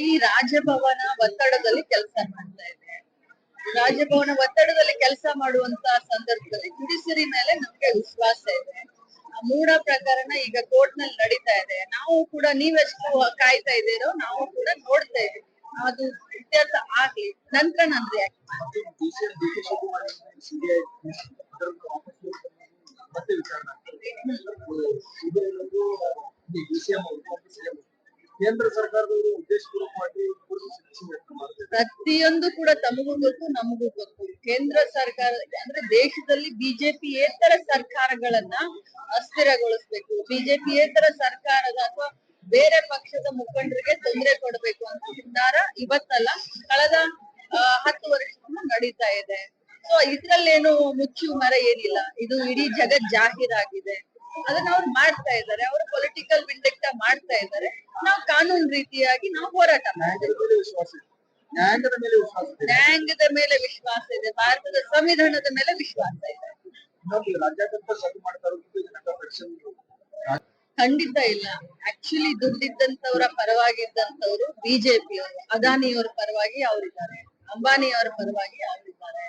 ಈ ರಾಜಭವನ ಒತ್ತಡದಲ್ಲಿ ಕೆಲಸ ಮಾಡ್ತಾ ಇದೆ. ರಾಜಭವನ ಒತ್ತಡದಲ್ಲಿ ಕೆಲಸ ಮಾಡುವಂತ ಸಂದರ್ಭದಲ್ಲಿ ಜುಡಿಷರಿ ಮೇಲೆ ನಮ್ಗೆ ವಿಶ್ವಾಸ ಇದೆ. ಆ ಮೂಢ ಪ್ರಕರಣ ಈಗ ಕೋರ್ಟ್ನಲ್ಲಿ ನಡೀತಾ ಇದೆ. ನಾವು ಕೂಡ ನೀವೆಷ್ಟು ಕಾಯ್ತಾ ಇದ್ದೀರೋ ನಾವು ಕೂಡ ನೋಡ್ತಾ ಇದ್ದೀವಿ. ಅದು ಇತ್ಯರ್ಥ ಆಗ್ಲಿ. ನಂತರ ನಂದ್ರೆ ಮತ್ತೆ ವಿಚಾರಣೆ ಕೇಂದ್ರ ಸರ್ಕಾರದವರು ಉದ್ದೇಶಪೂರ್ವಕವಾಗಿ ಪ್ರತಿಯೊಂದು ಕೂಡ ತಮಗೂ ಗೊತ್ತು, ನಮಗೂ ಗೊತ್ತು. ಕೇಂದ್ರ ಸರ್ಕಾರ, ಅಂದ್ರೆ ದೇಶದಲ್ಲಿ ಬಿಜೆಪಿ ಏತರ ಸರ್ಕಾರಗಳನ್ನ ಅಸ್ಥಿರಗೊಳಿಸ್ಬೇಕು. ಏತರ ಸರ್ಕಾರದ ಅಥವಾ ಬೇರೆ ಪಕ್ಷದ ಮುಖಂಡರಿಗೆ ತೊಂದರೆ ಕೊಡಬೇಕು ಅಂತ ನಿರ್ಧಾರ ಇವತ್ತಲ್ಲ, ಕಳೆದ ಹತ್ತು ವರ್ಷದಿಂದ ನಡೀತಾ ಇದೆ. ಸೊ ಇದ್ರಲ್ಲೇನು ಮುಚ್ಚು, ಮರ ಏನಿಲ್ಲ. ಇದು ಇಡೀ ಜಗತ್ ಜಾಹೀರಾಗಿದೆ. ಅದನ್ನ ಅವ್ರು ಮಾಡ್ತಾ ಇದ್ದಾರೆ. ಅವರು ಪೊಲಿಟಿಕಲ್ ವಿಂಡಕ್ಟ ಮಾಡ್ತಾ ಇದ್ದಾರೆ. ನಾವು ಕಾನೂನು ರೀತಿಯಾಗಿ ನಾವು ಹೋರಾಟ ಮಾಡ್ತೀವಿ. ನ್ಯಾಯದ ಮೇಲೆ ವಿಶ್ವಾಸ ಇದೆ. ನ್ಯಾಯದ ನ್ಯಾಯಾಂಗದ ಮೇಲೆ ವಿಶ್ವಾಸ ಇದೆ. ಭಾರತದ ಸಂವಿಧಾನದ ಮೇಲೆ ವಿಶ್ವಾಸ ಇದೆ. ರಾಜ್ಯಾದ್ಯಂತ ಮಾಡ್ತಾ ಇರೋದು ಖಂಡಿತ ಇಲ್ಲ. ಆಕ್ಚುಲಿ ದುಡ್ಡಿದ್ದಂತವರ ಪರವಾಗಿದ್ದಂತವ್ರು ಬಿಜೆಪಿಯವರು ಅದಾನಿಯವರ ಪರವಾಗಿ ಅವರಿದ್ದಾರೆ. ಅಂಬಾನಿಯವರ ಪರವಾಗಿ ಅವರಿದ್ದಾರೆ.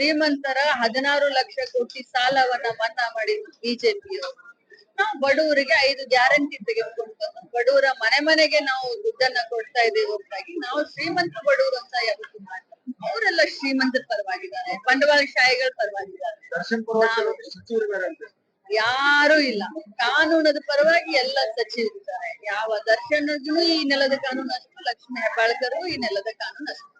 ಶ್ರೀಮಂತರ ಹದಿನಾರು ಲಕ್ಷ ಕೋಟಿ ಸಾಲವನ್ನ ಮನ್ನಾ ಮಾಡಿದ್ರು ಬಿಜೆಪಿಯವರು. ನಾವು ಬಡವರಿಗೆ ಐದು ಗ್ಯಾರಂಟಿ ತೆಗೆದುಕೊಂಡು ಬಂದು ಬಡವರ ಮನೆ ಮನೆಗೆ ನಾವು ದುಡ್ಡನ್ನ ಕೊಡ್ತಾ ಇದ್ದೇವೆ ಹೊರತಾಗಿ ನಾವು ಶ್ರೀಮಂತ ಬಡವರು ಅಂತ ಯಾವತ್ತೂ ಅವರೆಲ್ಲ ಶ್ರೀಮಂತರ ಪರವಾಗಿದ್ದಾರೆ. ಬಂಡವಾಳಶಾಹಿಗಳ ಪರವಾಗಿದ್ದಾರೆ. ಯಾರು ಇಲ್ಲ. ಕಾನೂನದ ಪರವಾಗಿ ಎಲ್ಲ ಸಚಿವರಿದ್ದಾರೆ ಯಾವ ದರ್ಶನಗೂ ಈ ನೆಲದ ಕಾನೂನು ಅಷ್ಟು. ಲಕ್ಷ್ಮೀ ಹೆಬ್ಬಾಳ್ಕರು ಈ ನೆಲದ ಕಾನೂನು ಅಷ್ಟು.